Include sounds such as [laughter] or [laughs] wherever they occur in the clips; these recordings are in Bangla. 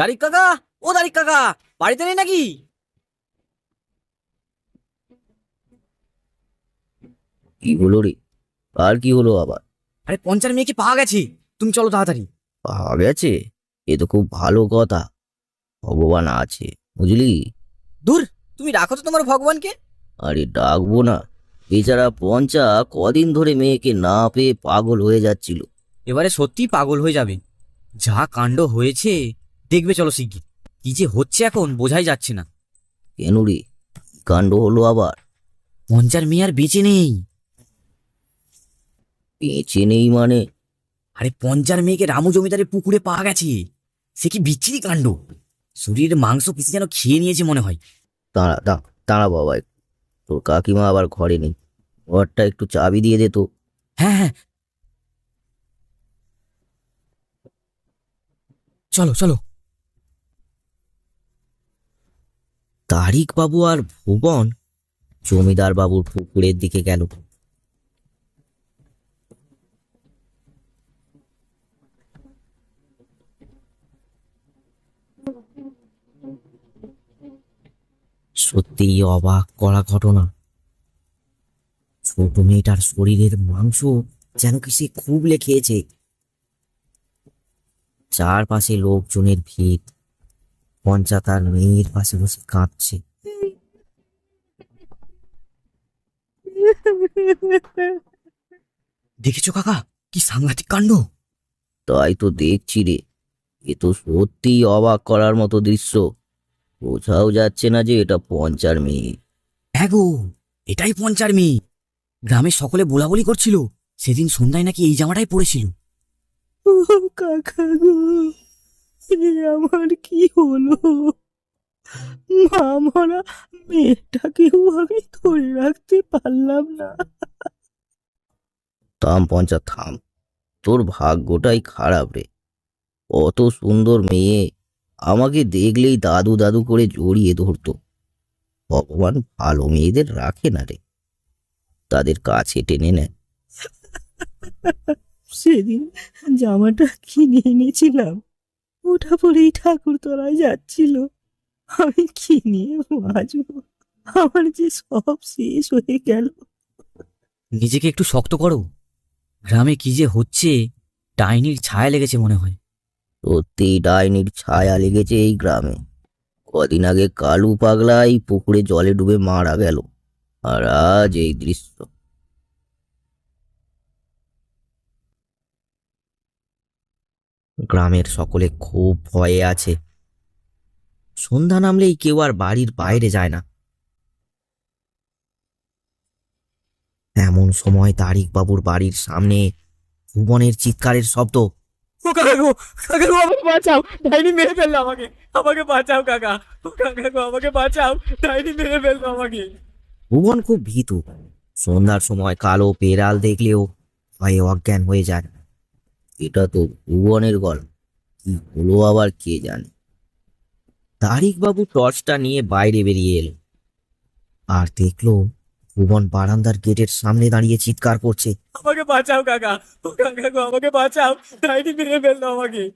তারিক কাকা ও তারিক কাকা বাড়িতে নেই নাকি? কি হলো রে? আর কি হলো আবার? আরে পঞ্চার মেয়েকে পাওয়া গেছে। তুমি চলো তাড়াতাড়ি। পাওয়া গেছে? এ তো খুব ভালো কথা। ভগবান আছে বুঝলি? দূর তুমি রাখো তো তোমার ভগবানকে। আরে ডাকবো না। বেচারা পঞ্চা কদিন ধরে মেয়েকে না পেয়ে পাগল হয়ে যাচ্ছিল। এবারে সত্যি পাগল হয়ে যাবে। যা কাণ্ড হয়েছে দেখবে চলো শিগগির কি যে হচ্ছে এখন বোঝাই যাচ্ছে না। কেন রে? কাণ্ড হলো আবার? পঞ্চার মেয়ে আর বেঁচে নেই। বেঁচে নেই মানে? আরে পঞ্চার মেয়েকে রামু জমিদারের পুকুরে পাওয়া গেছে। সে কি বিচ্ছিরি কাণ্ড? শরীরের মাংস পিসে যেন খেয়ে নিয়েছে মনে হয়। দাঁড়া দাঁড়া দাঁড়া বাবা তোর কাকিমা আবার ঘরে নেই। ঘরটা একটু চাবি দিয়ে দে তো। হ্যাঁ হ্যাঁ। চলো চলো। তারিক বাবু আর ভুবন জমিদার বাবুর পুকুরের দিকে গেল। সত্যিই অবাক করা ঘটনা। ছোট মেয়েটার শরীরের মাংস যেন কি সে খুবলে খেয়েছে চারপাশে লোকজনের ভিড়। পঞ্চা তার মেয়ের পাশে বসে কাঁদছে। দেখেছ কাকা? কি সাংঘাতিক কাণ্ড? তাই তো দেখছি রে। এ তো সত্যিই অবাক করার মতো দৃশ্য। বোঝাও যাচ্ছে না যে এটা পঞ্চার মেয়ে। হ্যাঁ গো এটাই পঞ্চার মেয়ে। গ্রামের সকলে বলাবলি করছিল। সেদিন সন্ধ্যায় নাকি এই জামাটাই পরেছিল। ও কাকা গো। এ আমার কি হলো? মা মরা মেয়েটাকেও আমি ধরে রাখতে পারলাম না। থাম পঞ্চা থাম। তোর ভাগ্যটাই খারাপ রে। অত সুন্দর মেয়ে আমাকে দেখলেই দাদু দাদু করে জড়িয়ে ধরতো। ভগবান ভালো মেয়েদের রাখে না রে। তাদের কাছে টেনে নেয় সেদিন জামাটা কিনে এনেছিলাম। ওটা পরেই ঠাকুর তলায় যাচ্ছিল। আমি কি নিয়ে বাঁচবো? আমার যে সব শেষ হয়ে গেল। নিজেকে একটু শক্ত করো। গ্রামে কি যে হচ্ছে ডাইনির ছায়া লেগেছে মনে হয়। সত্যি ডাইনির ছায়া লেগেছে এই গ্রামে। কদিন আগে কালু পাগলা এই পুকুরে জলে ডুবে মারা গেল। আর আজ এই দৃশ্য। গ্রামের সকলে খুব ভয়ে আছে। সন্ধ্যা নামলেই কেউ আর বাড়ির বাইরে যায় না। এমন সময় তারিক বাবুর বাড়ির সামনে ভুবনের চিৎকারের শব্দ ও কাকা গো কাকা গো আমাকে বাঁচাও ডাইনি মেরে ফেলল আমাকে আমাকে বাঁচাও কাকা ও কাকা গো আমাকে বাঁচাও ডাইনি মেরে ফেলল আমাকে। ভুবন খুব ভীতু। সন্ধ্যার সময় কালো পেরাল দেখলেও ভয়ে অজ্ঞান হয়ে যায়। এটা তো ভুবনের গল্প। কি হলো আবার কে জানে? তারিকবাবু টর্চটা নিয়ে বাইরে বেরিয়ে এলো। আর দেখল ভুবন বারান্দার গেটের সামনে দাঁড়িয়ে চিৎকার করছে। আমাকে বাঁচাও কাকা। ও কাকা গো আমাকে বাঁচাও। ডাইনি মেরে ফেলল আমাকে।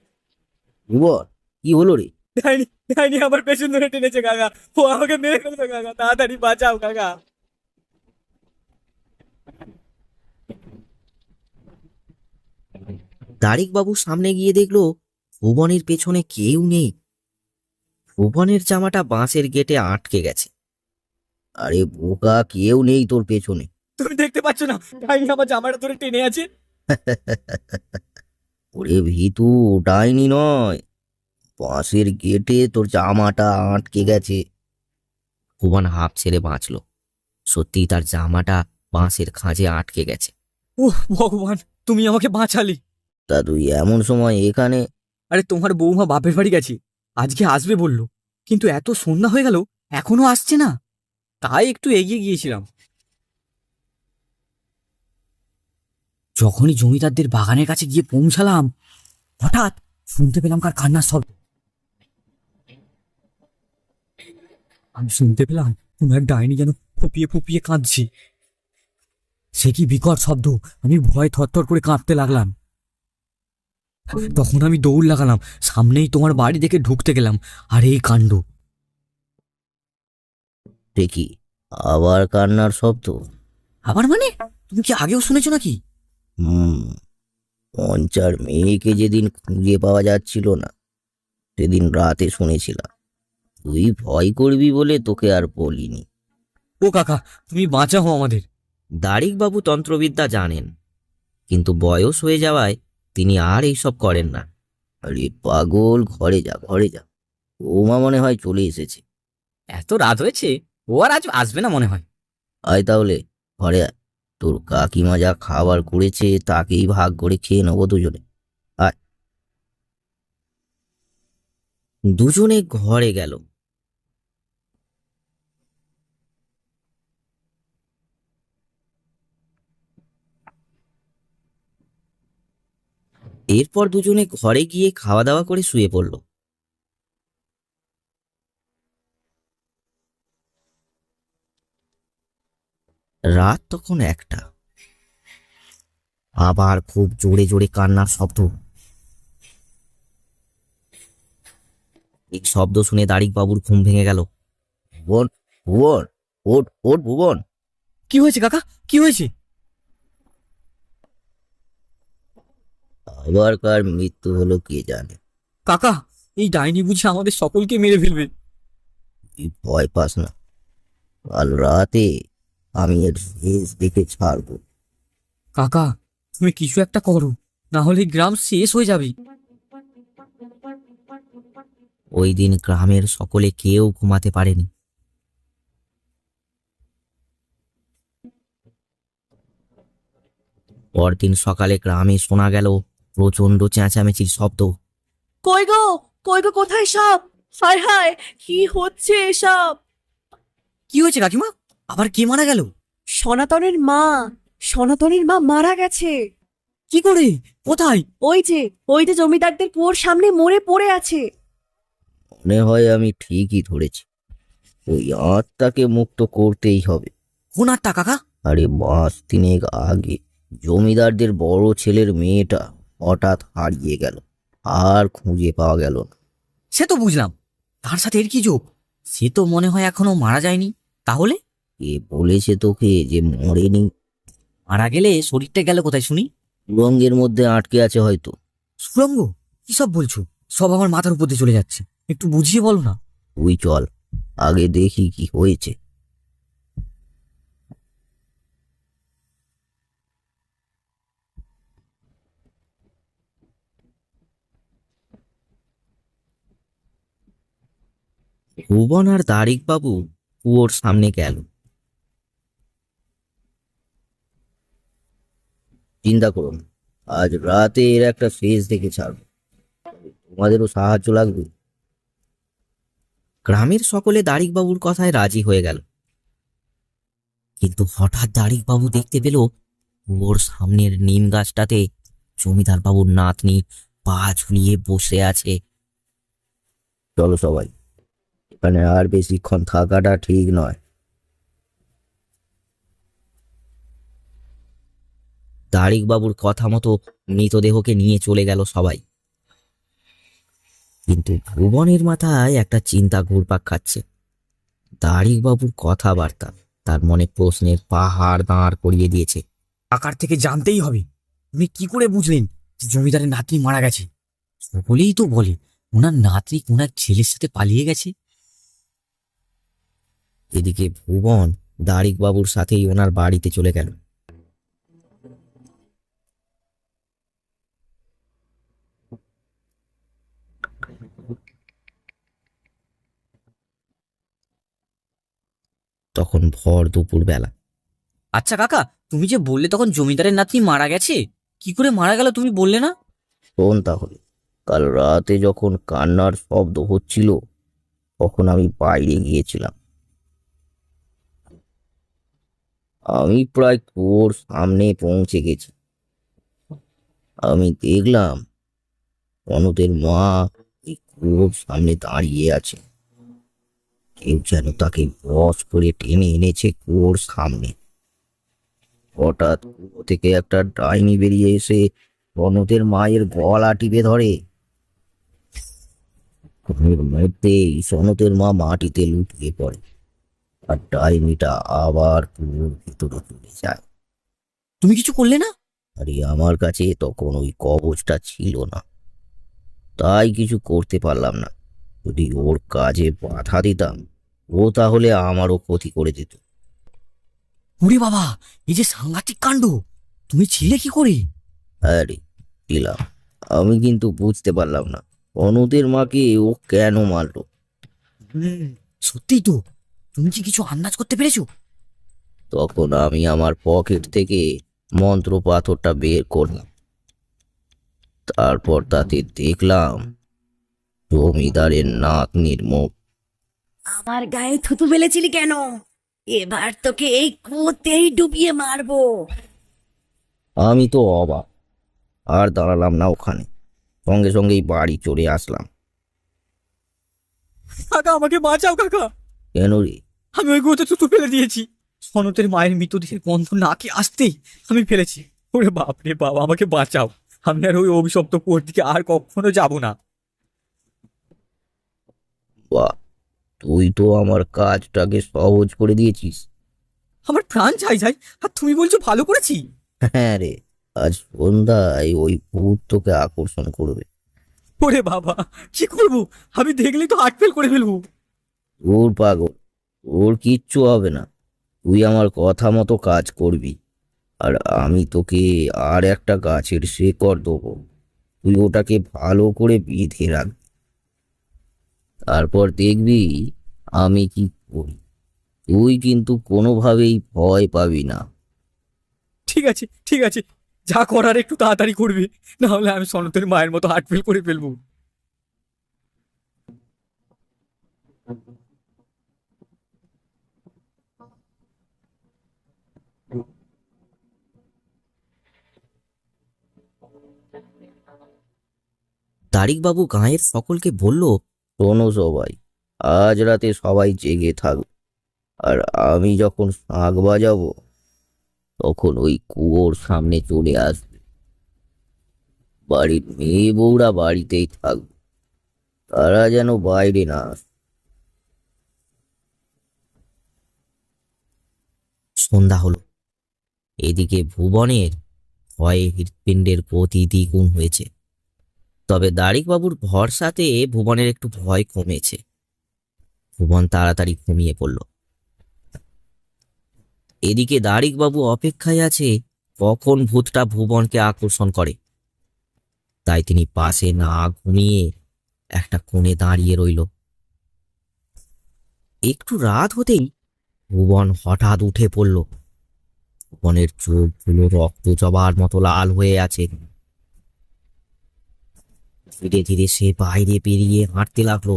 ভুবন কি হলো রে? ডাইনি ডাইনি আমার পেছন ধরে টেনেছে কাকা। ও আমাকে মেরে ফেলল কাকা। তাড়াতাড়ি বাঁচাও কাকা। তারিক বাবু সামনে গিয়ে দেখল ভুবনের পেছনে কেউ নেই। ভুবনের জামাটা বাঁশের গেটে আটকে গেছে। আরে বোকা কেউ নেই তোর পেছনে। তুমি দেখতে পাচ্ছ না ডাইনি আমার জামাটা ধরে টেনে আছে। [laughs] ওরে ভিতু ডাইনি নয়। বাঁশের গেটে তোর জামাটা আটকে গেছে। ভুবন হাফ ছেড়ে বাঁচলো। সত্যি তার জামাটা বাঁশের খাঁজে আটকে গেছে। ওহ ভগবান তুমি আমাকে বাঁচালে। তা তুই এমন সময় এখানে আরে তোমার বৌমা বাপের বাড়ি গেছে। আজকে আসবে বলল। কিন্তু এত সন্ধ্যা হয়ে গেল, এখনও আসছে না। তাই একটু এগিয়ে গিয়েছিলাম। যখনই জমিদারদের বাগানের কাছে গিয়ে পৌঁছালাম, হঠাৎ শুনতে পেলাম কার কান্নার শব্দ। আমি শুনতে পেলাম কোনো এক ডাইনি যেন ফুপিয়ে ফুপিয়ে কাঁদছে। সে কি বিকট শব্দ, আমি ভয় থরথর করে কাঁদতে লাগলাম। তখন আমি দৌড় লাগালাম। সামনেই তোমার বাড়ি দেখে ঢুকতে গেলাম। আর এই কাণ্ড। দেখি আবার কান্নার শব্দ। আবার মানে? তুমি কি আগেও শুনেছো নাকি? হুম পঞ্চার মেয়েকে যেদিন খুঁজে পাওয়া যাচ্ছিল না সেদিন রাতে শুনেছিলাম। তুই ভয় করবি বলে তোকে আর বলিনি। ও কাকা তুমি বাঁচাও আমাদের। দারিকবাবু তন্ত্রবিদ্যা জানেন কিন্তু বয়স হয়ে যাওয়ায় তিনি আর এইসব করেন না। আরে পাগল ঘরে যা ঘরে যা। ওমা মনে হয় চলে এসেছে। এত রাত হয়েছে ও আর আজ আসবে না মনে হয়। আয় তাহলে ঘরে আয়। তোর কাকিমা যা খাবার করেছে তাকেই ভাগ করে খেয়ে নেব দুজনে। আয়। দুজনে ঘরে গেল। এরপর দুজনে ঘরে গিয়ে খাওয়া দাওয়া করে শুয়ে পড়ল। রাত তখন একটা। আবার খুব জোরে জোরে কান্নার শব্দ। এই শব্দ শুনে দারিক বাবুর ঘুম ভেঙে গেল। ভুবন ভুবন ওট ওট ভুবন। কি হয়েছে কাকা? কি হয়েছে? আবার কার মৃত্যু হলো কে জানে? কাকা এই ডাইনি বুঝি আমাদের সকলকে মেরে ফেলবে। তুই ভয় পাস না। কাল রাতে আমি এর শেষ দেখে ছাড়বো। কাকা তুমি কিছু একটা করো না হলে গ্রাম শেষ হয়ে যাবে। ওই দিন গ্রামের সকলে কেউ ঘুমাতে পারেনি। পরদিন সকালে গ্রামে শোনা গেল প্রচণ্ড চেঁচামেচির শব্দ। কই গো? কই গো কোথায় সব? হায় হায় কি হচ্ছে এসব? কি হয়েছে কাকিমা? আবার কে মারা গেল? সনাতনের মা। সনাতনের মা মারা গেছে। কি করে? কোথায়? ওই যে ওই যে জমিদারদের কুয়োর সামনে মরে পড়ে আছে। মনে হয় আমি ঠিকই ধরেছি। ওই আত্মাকে মুক্ত করতেই হবে। কোন আটটা কাকা? আরে মাস তিনেক আগে জমিদারদের বড় ছেলের মেয়েটা হঠাৎ হারিয়ে গেল আর খুঁজে পাওয়া গেল না। সে তো বুঝলাম তার সাথে এর কি যোগ? সে তো মনে হয় এখনও মারা যায়নি। তাহলে? এ বলেছে তোকে যে মরেনি? মারা গেলে শরীরটা গেল কোথায় শুনি? সুরঙ্গের মধ্যে আটকে আছে হয়তো। সুরঙ্গ? কি সব বলছো? সব আমার মাথার উপর দিয়ে চলে যাচ্ছে। একটু বুঝিয়ে বলো না। তুই চল আগে দেখি কি হয়েছে। ভুবন আর দারিক বাবু কুয়োর সামনে গেল। চিন্তা করুন, আজ রাতে এর একটা শেষ দেখে ছাড়ব। তোমাদেরও সাহায্য লাগবে? গ্রামের সকলে দারিকবাবুর কথায় রাজি হয়ে গেল। কিন্তু হঠাৎ দারিকবাবু দেখতে পেল ওর সামনের নিম গাছটাতে জমিদার বাবুর নাতনি পা ঝুলিয়ে বসে আছে। চলো সবাই। এখানে আর বেশিক্ষণ থাকাটা ঠিক নয়। দারিকবাবুর কথা মতো মৃতদেহকে নিয়ে চলে গেল সবাই। কিন্তু ভুবনের মাথায় একটা চিন্তা ঘুরপাক খাচ্ছে। দারিকবাবুর কথাবার্তা তার মনে প্রশ্নের পাহাড় দাঁড় করিয়ে দিয়েছে। আকার থেকে জানতেই হবে। উনি কি করে বুঝলেন যে জমিদারের নাতনি মারা গেছে? সকলেই তো বলে, ওনার নাতনি ওনার ছেলের সাথে পালিয়ে গেছে। এদিকে ভুবন দারিকবাবুর সাথেই ওনার বাড়িতে চলে গেল। তখন ভর দুপুর বেলা আচ্ছা কাকা তুমি যে বললে তখন জমিদারের নাতনি মারা গেছে? কি করে মারা গেল তুমি বললে না? শোন তাহলে কাল রাতে যখন কান্নার শব্দ হচ্ছিল তখন আমি বাইরে গিয়েছিলাম। আমি প্রায় কুয়োর সামনে পৌঁছে গেছি। আমি দেখলাম অনুদের মা কুয়োর সামনে দাঁড়িয়ে আছে। কেউ যেন তাকে বস করে টেনে এনেছে কুয়োর সামনে। হঠাৎ কুয়ো থেকে একটা ডাইনি বেরিয়ে এসে রনতের মায়ের গলা টিপে ধরে। মধ্যেই সনতের মা মাটিতে লুটিয়ে পড়ে। আর ডাইনিটা আবার ভিতরে চলে যায়। তুমি কিছু করলে না? আরে আমার কাছে তখন ওই কবচটা ছিল না। তাই কিছু করতে পারলাম না। যদি ওর কাজে বাধা দিতাম ও তাহলে আমারও ক্ষতি করে দিত। ওরে বাবা এই যে সাংঘাতিক কাণ্ড তুমি ছিলে কি করে? আরে দিলাম আমি কিন্তু বুঝতে পারলাম না অনুদের মাকে ও কেন মারলো? সত্যিই তো। তুমি কি কিছু আন্দাজ করতে পেরেছ? তখন আমি আমার পকেট থেকে মন্ত্র পাথরটা বের করলাম। তারপর তাতে দেখলাম জমিদারের নাতনির মুখ। আমার গায়ে থুতু ফেলেছিলি কেন? এবার তোকে এই কুয়োতেই ডুবিয়ে মারবো। আমি তো অবাক। আর দাঁড়ালাম না ওখানে। সঙ্গে সঙ্গেই বাড়ি চড়ে আসলাম। কাকা আমাকে বাঁচাও কাকা। কেন রে? আমি ওই গুঁড়োতে থুতু ফেলে দিয়েছি। সনতের মায়ের মৃতদেহের গন্ধ নাকে আসতেই আমি ফেলেছি। ওরে বাপ রে বাবা আমাকে বাঁচাও। আমি আর ওই অভিশপ্ত কুয়োর দিকে আর কখনো যাব না। বাহ তুই তো আমার কাজটাকে সহজ করে দিয়েছিস। আমার প্রাণ চাই যাই আর তুমি বলছো ভালো করেছি? হ্যাঁ রে আজ সন্ধ্যায় ওই ভূত তোকে আকর্ষণ করবে। ওরে বাবা কি করব? আমি দেখলেই তো হার্ট ফেল করে ফেলব। ওর পাগল ওর কিচ্ছু হবে না। তুই আমার কথা মতো কাজ করবি। আর আমি তোকে আর একটা গাছের শেকড় দেবো। তুই ওটাকে ভালো করে বেঁধে রাখবি। তারপর দেখবি আমি কি করি। তুই কিন্তু কোনোভাবেই ভয় পাবি না। ঠিক আছে ঠিক আছে। যা করার একটু তাড়াতাড়ি করবি। না হলে আমি সনতের মায়ের মতো হার্ট ফেল করে ফেলব। তারিকবাবু গাঁয়ের সকলকে বলল শোনো সবাই আজ রাতে সবাই জেগে থাকবে আর আমি যখন শাঁখ বাজাবো তখন ওই কুয়োর সামনে চলে আসবে। বাড়ির মেয়ে বউরা বাড়িতেই থাকবে তারা যেন বাইরে না আসে। সন্ধ্যা হলো। এদিকে ভুবনের ভয়ে হৃৎপিণ্ডের প্রতি দ্বিগুণ হয়েছে। তবে দারিকবাবুর ভরসাতে ভুবনের একটু ভয় কমেছে। ভুবন তাড়াতাড়ি ঘুমিয়ে পড়ল। এদিকে দারিকবাবু অপেক্ষায় আছে, কখন ভূতটা ভুবনকে আকর্ষণ করে। তাই তিনি পাশে না ঘুমিয়ে একটা কোণে দাঁড়িয়ে রইল। একটু রাত হতেই ভুবন হঠাৎ উঠে পড়ল। ভুবনের চোখগুলো রক্ত জবার মতো লাল হয়ে আছে। ধীরে ধীরে সে বাইরে পেরিয়ে হাঁটতে লাগল।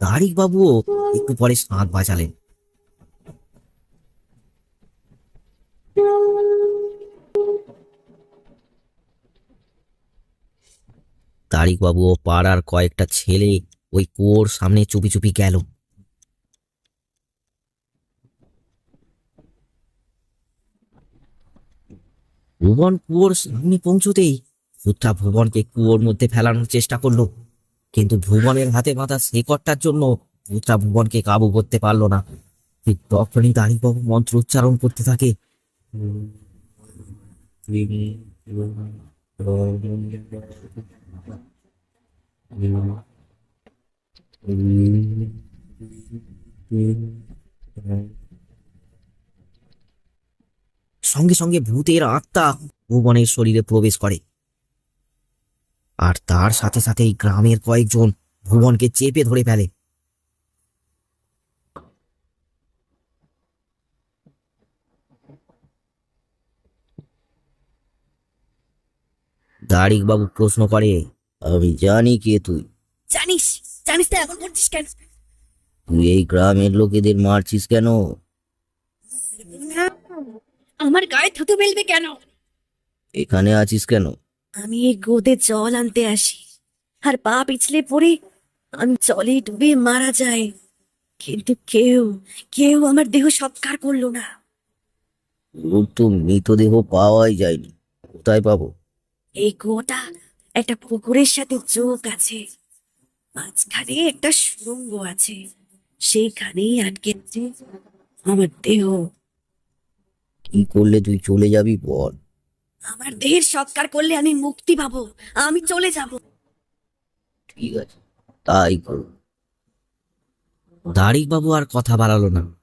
তারিক বাবুও একটু পরে শাঁখ বাজালেন। তারিক বাবু ও পাড়ার কয়েকটা ছেলে ওই কুয়োর সামনে চুপি চুপি গেল। ভুবন কুয়োর সামনে পৌঁছতেই ভূতটা ভুবনকে কুয়োর মধ্যে ফেলানোর চেষ্টা করল। কিন্তু ভুবনের হাতে বাঁধা শেকড়টার জন্য ভূতটা ভুবনকে কাবু করতে পারল না। ঠিক তখনই দাঁড়িবাবু মন্ত্র উচ্চারণ করতে থাকে। সঙ্গে সঙ্গে ভূতের আত্মা ভুবনের শরীরে প্রবেশ করে। আর তার সাথে সাথেই গ্রামের কয়েকজন ভুবনকে চেপে ধরে ফেলে। দারিক বাবু প্রশ্ন করে আমি জানি কে তুই। জানিস জানিস তো এখন করছিস কেন? তুই এই গ্রামের লোকেদের মারছিস কেন? আমার গায়ে থুতু ফেলবে কেন? এখানে আছিস কেন? আমি এই গোদে জল আনতে আসি। আর পা পিছলে পড়ে আমি জলে ডুবে মারা যায় কিন্তু কেউ কেউ আমার দেহ সৎকার করল না। ওর তো মৃতদেহ পাওয়াই যায়নি। কোথায় পাবো? এই কুয়োটা একটা পুকুরের সাথে চোখ আছে। মাঝখানে একটা সুড়ঙ্গ আছে। সেইখানেই আটকে আছে আমার দেহ। কি করলে তুই চলে যাবি বল? আমার দেহের সৎকার করলে আমি মুক্তি পাবো। আমি চলে যাব। ঠিক আছে তাই করো। বাবু আর কথা বাড়ালো না।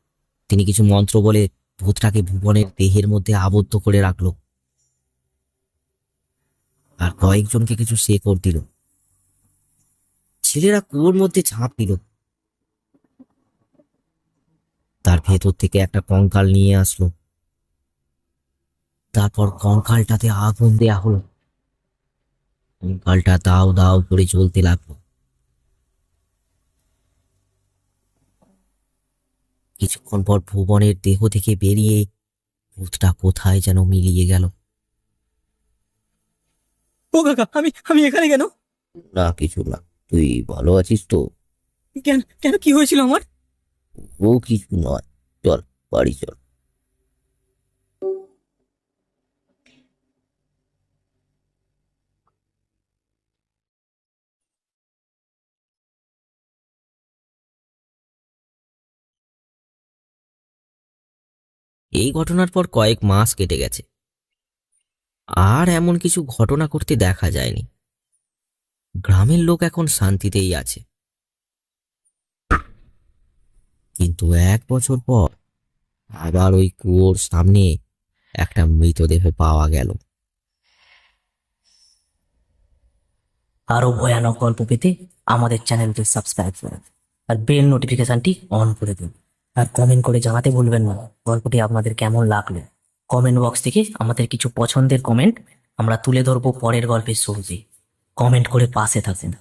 তিনি কিছু মন্ত্র বলে ভূতটাকে ভুবনের দেহের মধ্যে আবদ্ধ করে রাখল। আর কয়েকজনকে কিছু শেকর দিল। ছেলেরা কুয়োর মধ্যে ঝাঁপ দিল। তার ভেতর থেকে একটা কঙ্কাল নিয়ে আসলো। তারপর কঙ্কালটাতে আগুন দেয়া হলো। কঙ্কালটা দাও দাও করে চলতে লাগল। কিছুক্ষণ পর ভুবনের দেহ থেকে বেরিয়ে ভূতটা কোথায় যেন মিলিয়ে গেল। ও কাকা আমি আমি এখানে কেন? না কিছু না। তুই ভালো আছিস তো? কেন কেন কি হয়েছিল আমার? ও কিছু নয়। চল বাড়ি চল। এই ঘটনার পর কয়েক মাস কেটে গেছে। আর এমন কিছু ঘটনা করতে দেখা যায়নি। গ্রামের লোক এখন শান্তিতেই আছে। কিন্তু এক বছর পর আবার ওই কুয়োর সামনে একটা মৃতদেহ পাওয়া গেল। আরও ভয়ানক গল্প পেতে আমাদের চ্যানেলটি সাবস্ক্রাইব করুন আর বেল নোটিফিকেশনটি অন করে দিন। আর কমেন্ট করে জানাতে ভুলবেন না। গল্পটি আপনাদের কেমন লাগল? কমেন্ট বক্স থেকে আমাদের কিছু পছন্দের কমেন্ট আমরা তুলে ধরবো পরের গল্পের শুরুতে কমেন্ট করে পাশে থাকুন।